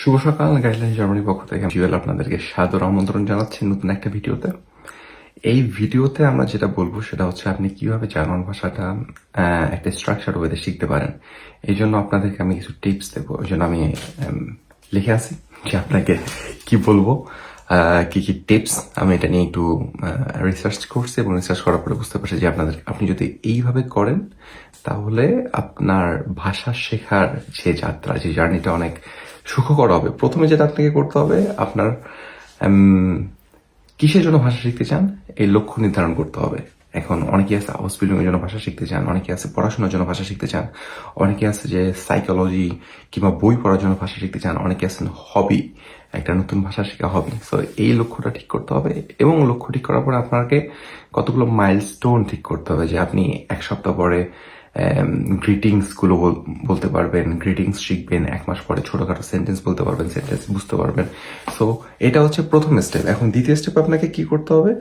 শুভ সকাল, গাইডলাইন জার্মানির পক্ষ থেকে। জুয়েল আপনাদেরকে সাদর আমন্ত্রণ জানাচ্ছি নতুন একটা ভিডিওতে। এই ভিডিওতে আমরা যেটা বলব সেটা হচ্ছে আপনি কীভাবে জার্মান ভাষাটা একটা স্ট্রাকচার ওয়েতে শিখতে পারেন। এই জন্য আপনাদেরকে আমি কিছু টিপস দেবো। ওই জন্য আমি লিখে আছি যে আপনাকে কি বলব কি কি টিপস আমি এটা নিয়ে একটু রিসার্চ করছি এবং রিসার্চ করার পরে বুঝতে পারছি যে আপনাদের, আপনি যদি এইভাবে করেন তাহলে আপনার ভাষা শেখার যে যাত্রা, যে জার্নিটা অনেক সুখকর হবে। প্রথমে যেটা আপনাকে করতে হবে, আপনার কিসের জন্য ভাষা শিখতে চান? এই লক্ষ্য নির্ধারণ করতে হবে। এখন অনেকে আছে হাউস বিল্ডিং এর জন্য ভাষা শিখতে চান, অনেকে আছে পড়াশোনার জন্য ভাষা শিখতে চান, অনেকে আছে যে সাইকোলজি কিংবা বই পড়ার জন্য ভাষা শিখতে চান, অনেকে আছেন হবি একটা নতুন ভাষা শেখা হবি সো এই লক্ষ্যটা ঠিক করতে হবে এবং লক্ষ্য ঠিক করার পরে আপনাকে কতগুলো মাইলস্টোন ঠিক করতে হবে যে আপনি এক সপ্তাহ পরে গ্রিটিংসগুলো বলতে পারবেন গ্রিটিংস শিখবেন, এক মাস পরে ছোটখাটো সেন্টেন্স বলতে পারবেন সেন্টেন্স বুঝতে পারবেন। সো এটা হচ্ছে প্রথম স্টেপ এখন দ্বিতীয় স্টেপ আপনাকে কি করতে হবে?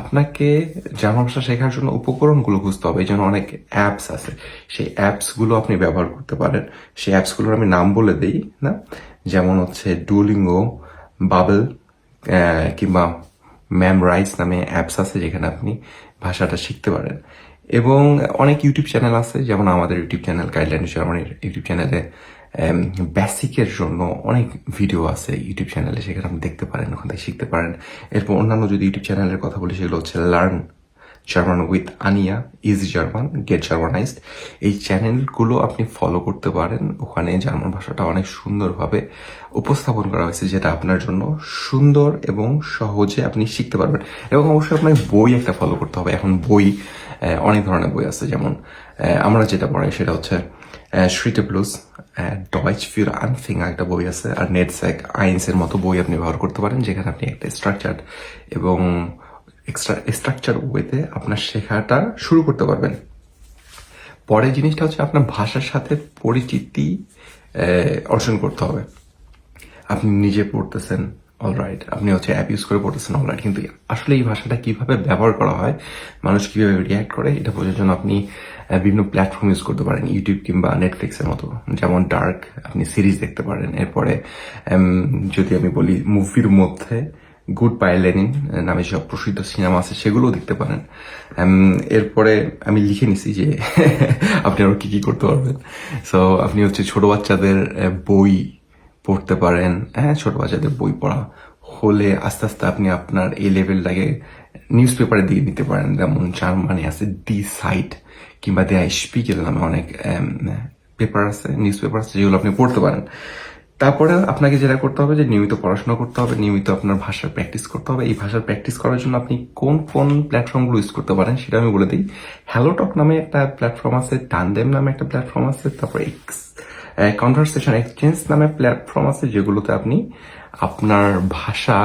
আপনাকে জার্মান ভাষা শেখার জন্য উপকরণগুলো খুঁজতে হবে। এই জন্য অনেক অ্যাপস আছে। সেই অ্যাপসগুলো আপনি ব্যবহার করতে পারেন। সেই অ্যাপসগুলোর আমি নাম বলে দিই, না? যেমন হচ্ছে ডুলিঙ্গো বাবল কিংবা ম্যাম রাইস নামে অ্যাপস আছে যেখানে আপনি ভাষাটা শিখতে পারেন। এবং অনেক ইউটিউব চ্যানেল আছে, যেমন আমাদের ইউটিউব চ্যানেল গাইডলাইন জার্মানির ইউটিউব চ্যানেলে বেসিকের জন্য অনেক ভিডিও আছে ইউটিউব চ্যানেলে সেখানে আপনি দেখতে পারেন, ওখান থেকে শিখতে পারেন। এরপর অন্যান্য যদি ইউটিউব চ্যানেলের কথা বলি, সেগুলো হচ্ছে learn German with Anja easy German get Germanized এই চ্যানেলগুলো আপনি ফলো করতে পারেন। ওখানে জার্মান ভাষাটা অনেক সুন্দরভাবে উপস্থাপন করা হয়েছে, যেটা আপনার জন্য সুন্দর এবং সহজে আপনি শিখতে পারবেন। এবং অবশ্যই আপনাকে বই একটা ফলো করতে হবে। এখন বই অনেক ধরনের বই আছে। যেমন আমরা যেটা পড়াই সেটা হচ্ছে শ্রীটে প্লুস ডয়েচ ফির আনফিঙ্গা একটা বই আছে। আর নেটস্যাক আইনস এর মতো বই আপনি ব্যবহার করতে পারেন, যেখানে আপনি একটা স্ট্রাকচার এবং এক্সট্রা স্ট্রাকচার ওয়েতে আপনার শেখাটা শুরু করতে পারবেন। পরের জিনিসটা হচ্ছে আপনার ভাষার সাথে পরিচিতি অর্জন করতে হবে। আপনি নিজে পড়তেছেন অলরাইট আপনি হচ্ছে অ্যাপ ইউজ করে পড়তেছেন অলরাইট কিন্তু আসলে এই ভাষাটা কীভাবে ব্যবহার করা হয়, মানুষ কীভাবে রিয়াক্ট করে, এটা বোঝার জন্য আপনি বিভিন্ন প্ল্যাটফর্ম ইউজ করতে পারেন ইউটিউব কিংবা নেটফ্লিক্সের মতো। যেমন ডার্ক আপনি সিরিজ দেখতে পারেন। এরপরে যদি আমি বলি মুভির মধ্যে গুড বাই লেনিন নামে সব প্রসিদ্ধ সিনেমা আছে, সেগুলোও দেখতে পারেন। এরপরে আমি লিখে নিছি যে আপনি আরও কি কি করতে পারবেন। সো আপনি হচ্ছে ছোট বাচ্চাদের বই পড়তে পারেন। হ্যাঁ ছোট বাচ্চাদের বই পড়া হলে আস্তে আস্তে আপনি আপনার এই লেভেলটাকে নিউজ পেপারে দিয়ে নিতে পারেন। যেমন জার্মানি আছে, দি সাইট কিংবা দেয়া স্পিকেল নামে অনেক পেপার আছে নিউজ পেপার আছে, যেগুলো আপনি পড়তে পারেন। তারপরে আপনাকে যেটা করতে হবে যে নিয়মিত পড়াশোনা করতে হবে, নিয়মিত আপনার ভাষার প্র্যাকটিস করতে হবে। এই ভাষার প্র্যাকটিস করার জন্য আপনি কোন কোন প্ল্যাটফর্মগুলো ইউজ করতে পারেন সেটা আমি বলে দিই। হ্যালোটক নামে একটা প্ল্যাটফর্ম আছে টানদেম নামে একটা প্ল্যাটফর্ম আছে, তারপর এক্স কনভারসেশন এক্সচেঞ্জ নামে প্ল্যাটফর্ম আছে যেগুলোতে আপনি আপনার ভাষা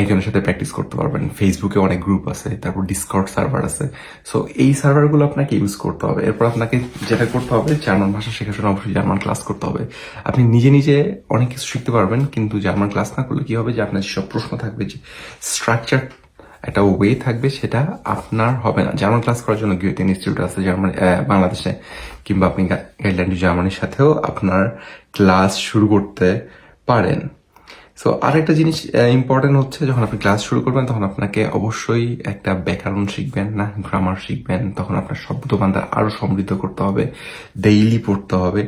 একজনের সাথে প্র্যাকটিস করতে পারবেন। ফেসবুকে অনেক গ্রুপ আছে, তারপর ডিসকর্ড সার্ভার আছে। সো এই সার্ভারগুলো আপনাকে ইউজ করতে হবে। এরপর আপনাকে যেটা করতে হবে জার্মান ভাষা শেখার জন্য অবশ্যই জার্মান ক্লাস করতে হবে। আপনি নিজে নিজে অনেক কিছু শিখতে পারবেন, কিন্তু জার্মান ক্লাস না করলে কি হবে যে আপনার যেসব প্রশ্ন থাকবে, যে স্ট্রাকচার একটা ওয়ে থাকবে, সেটা আপনার হবে না। জার্মান ক্লাস করার জন্য গিয়েতেন ইনস্টিটিউট আছে জার্মান বাংলাদেশে। কিংবা আপনি গাইডলাইন জার্মানির সাথেও আপনার ক্লাস শুরু করতে পারেন। সো আরেকটা জিনিস ইম্পর্টেন্ট হচ্ছে, যখন আপনি ক্লাস শুরু করবেন, তখন আপনাকে অবশ্যই একটা ব্যাকরণ শিখবেন, না? গ্রামার শিখবেন, তখন আপনার শব্দ ভান্ডার আরও সমৃদ্ধ করতে হবে ডেইলি পড়তে হবে।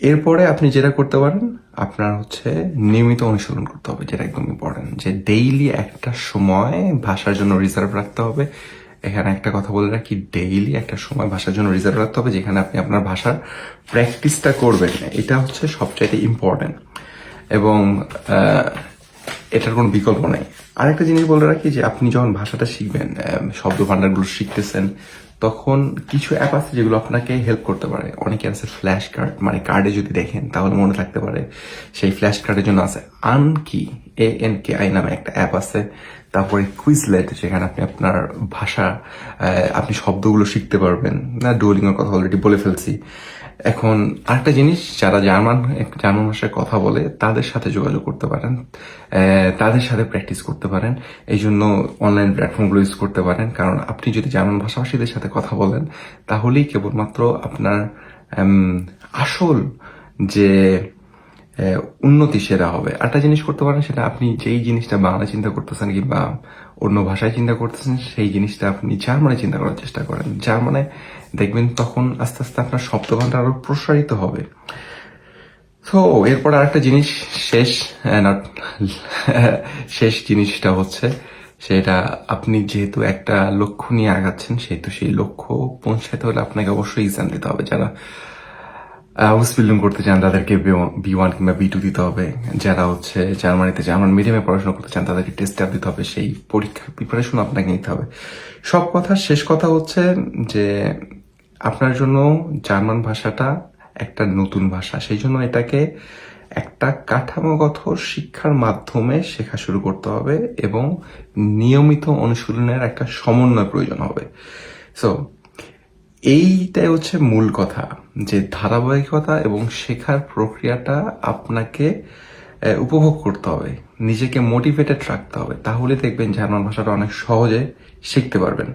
এরপরে আপনি যেটা করতে পারেন, আপনার হচ্ছে নিয়মিত অনুশীলন করতে হবে, যেটা একদম ইম্পর্টেন্ট যে ডেইলি একটা সময় ভাষার জন্য রিজার্ভ রাখতে হবে। এখানে একটা কথা বলে রাখি ডেইলি একটা সময় ভাষার জন্য রিজার্ভ রাখতে হবে, যেখানে আপনি আপনার ভাষার প্র্যাকটিসটা করবেন। এটা হচ্ছে সবচাইতে ইম্পর্টেন্ট এবং এটার কোনো বিকল্প নেই। আরেকটা জিনিস বলে রাখি যে, আপনি যখন ভাষাটা শিখবেন শব্দ ভান্ডারগুলো শিখতেছেন, তখন কিছু অ্যাপ আছে যেগুলো আপনাকে হেল্প করতে পারে। অনেকে আছে ফ্ল্যাশ কার্ড মানে কার্ডে যদি দেখেন, তাহলে মনে থাকতে পারে। সেই ফ্ল্যাশ কার্ডের জন্য আছে আনকি এ এন কে আই নামে একটা অ্যাপ আছে। তারপরে কুইজলেট যেখানে আপনি আপনার ভাষা আপনি শব্দগুলো শিখতে পারবেন। না ডুয়েলিংয়ের কথা অলরেডি বলে ফেলছি। এখন আরেকটা জিনিস, যারা জার্মান জার্মান ভাষায় কথা বলে, তাদের সাথে যোগাযোগ করতে পারেন। তাদের সাথে প্র্যাকটিস করতে পারেন। এই জন্য অনলাইন প্ল্যাটফর্মগুলো ইউজ করতে পারেন। কারণ আপনি যদি জার্মান ভাষাভাষীদের সাথে কথা বলেন, তাহলেই কেবলমাত্র আপনার আসল যে উন্নতি সেরা হবে। একটা জিনিস করতে পারেন, সেটা আপনি যেই জিনিসটা বাংলা চিন্তা করতেছেন কিংবা অন্য ভাষায় চিন্তা করতেছেন, সেই জিনিসটা আপনি জার্মানে চিন্তা করার চেষ্টা করেন। জার্মানে দেখবেন তখন আস্তে আস্তে আপনার শব্দভাণ্ডার আরও প্রসারিত হবে। তো এরপর আরেকটা জিনিস, শেষ শেষ জিনিসটা হচ্ছে, সেটা আপনি যেহেতু একটা লক্ষ্য নিয়ে আগাচ্ছেন, সেহেতু সেই লক্ষ্য পৌঁছাতে হলে আপনাকে অবশ্যই এক্সাম দিতে হবে। যারা হাউস বিল্ডিং করতে চান, তাদেরকে বি ওয়ান কিংবা বি টু দিতে হবে। যারা হচ্ছে জার্মানিতে জার্মান মিডিয়ামে পড়াশোনা করতে চান, তাদেরকে টেস্ট দিতে হবে, সেই পরীক্ষার প্রিপারেশন আপনাকে নিতে হবে। সব কথার শেষ কথা হচ্ছে যে আপনার জন্য জার্মান ভাষাটা একটা নতুন ভাষা। সেই জন্য এটাকে একটা কাঠামোগত শিক্ষার মাধ্যমে শেখা শুরু করতে হবে এবং নিয়মিত অনুশীলনের একটা সমন্বয় প্রয়োজন হবে। সো এইটাই হচ্ছে মূল কথা। যে ধারাবাহিকতা এবং শেখার প্রক্রিয়াটা আপনাকে উপভোগ করতে হবে, নিজেকে মোটিভেটেড রাখতে হবে, তাহলে দেখবেন জার্মান ভাষাটা অনেক সহজে শিখতে পারবেন।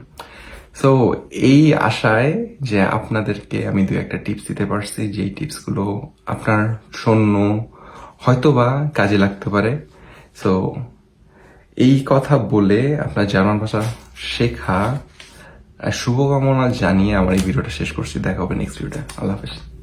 সো এই আশায় যে আপনাদেরকে আমি দু একটা টিপস দিতে পারছি, যেই টিপসগুলো আপনার শূন্য হয়তোবা কাজে লাগতে পারে। সো এই কথা বলে আপনার জার্মান ভাষা শেখা শুভকামনা জানিয়ে আমার এই ভিডিওটা শেষ করছি। দেখা হবে নেক্সট ভিডিওতে আল্লাহ হাফেজ।